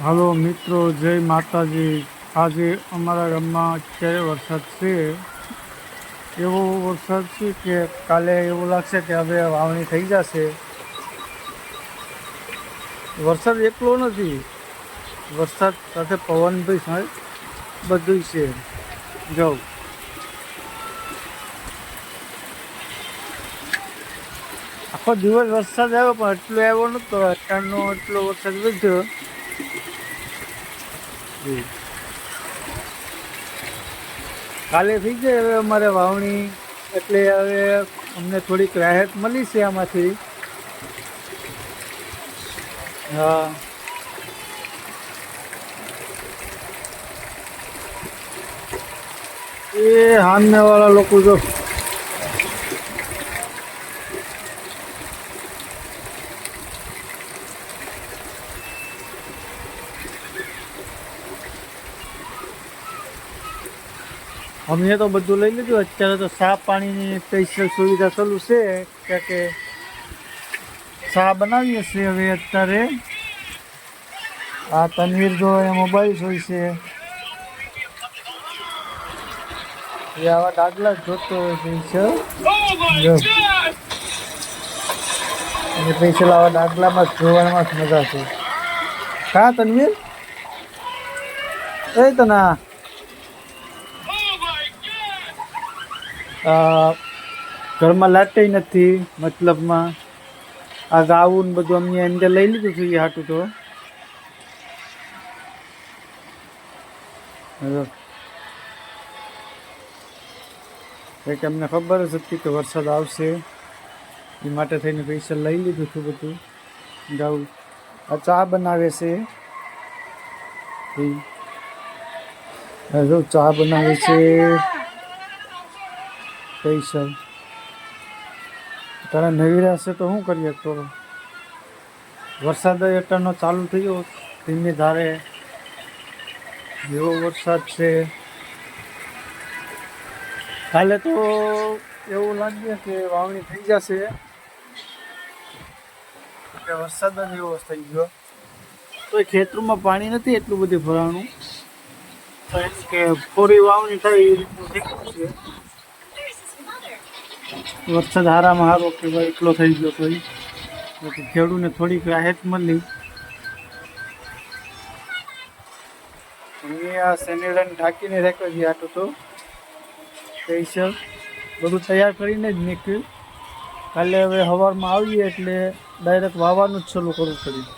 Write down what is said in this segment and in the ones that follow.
હાલો મિત્રો, જય માતાજી. આજે અમારા ગામમાં અત્યારે વરસાદ છે. એવો વરસાદ છે કે કાલે એવું લાગશે કે હવે વાવણી થઈ જશે. વરસાદ એકલો નથી. વરસાદ સાથે પવન બી બધું છે. જાઉં આખો દિવસ વરસાદ આવ્યો પણ એટલો આવ્યો નહોતો. અત્યારનો એટલો વરસાદ વધ્યો. કાલે થઈ જાય હવે અમારે વાવણી, એટલે હવે અમને થોડીક રાહત મળી છે આમાંથી. હા. એ હાનને વાળા લોકો જો અમે તો બધું લઈ લીધું. અત્યારે તો ચા પાણીની સ્પેશિયલ સુવિધા ચાલુ છે. કે ચા બનાવીએ છીએ હવે અત્યારે. આ તનવીર જો એ મોબાઈલ જોઈ છે. એ આવા ડાગલા જોતો હોય છે. અને સ્પેશિયલ આવા ડાગલામાં જોવામાં જ મજા છે. કા તનવીર? એ તના ઘરમાં લાટે નથી, મતલબમાં આ ગાવું ને બધું અમને અંદર લઈ લીધું છે એ હાટું તો. કે અમને ખબર જ હતી કે વરસાદ આવશે, એ માટે થઈને પૈસા લઈ લીધું છું બધું ગાવું આ ચા બનાવે છે. ચા બનાવે છે. પૈસા તારા નવી રહેશે તો શું કરીએ તો વરસાદ એટલાનો ચાલુ થયો. ધીમે ધારે એવો વરસાદ છે. કાલે તો એવું લાગ્યું કે વાવણી થઈ જશે. કે વરસાદ જ એવો થઈ ગયો. તો એ ખેતરમાં પાણી નથી એટલું બધું ભરાણું. કે પૂરી વાવણી થાય એ રીતનું થઈ છે. વરસાદ હારામાં હારો કે ભાઈ એકલો થઈ ગયો તો. એટલે ખેડૂને થોડીક રાહત મળી. આ સેનેડાને ઢાંકીને રાખ્યો છે આટલું તો. સ્પેશિયલ. બધું તૈયાર કરીને જ નીકળ્યું. કાલે હવે સવારમાં આવીએ એટલે ડાયરેક્ટ વાવવાનું જ ચાલુ કરવું પડ્યું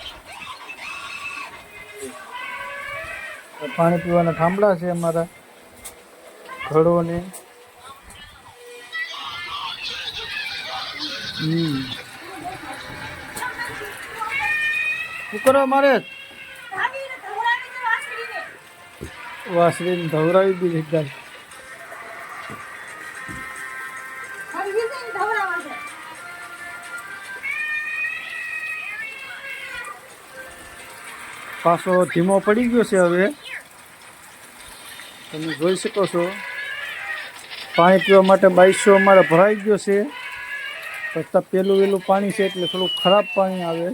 પાણી પીવાના થાંભલા છે અમારા. ઘડોને હમ શું કરો મારે? વાસળીને ધવરાવી દીધી એકદમ પાછો ધીમો પડી ગયો છે હવે. તમે જોઈ શકો છો. પાણી પીવા માટે બાઈસો અમારે ભરાઈ ગયો છે. છતાં પેલું વેલું પાણી છે એટલે થોડું ખરાબ પાણી આવે.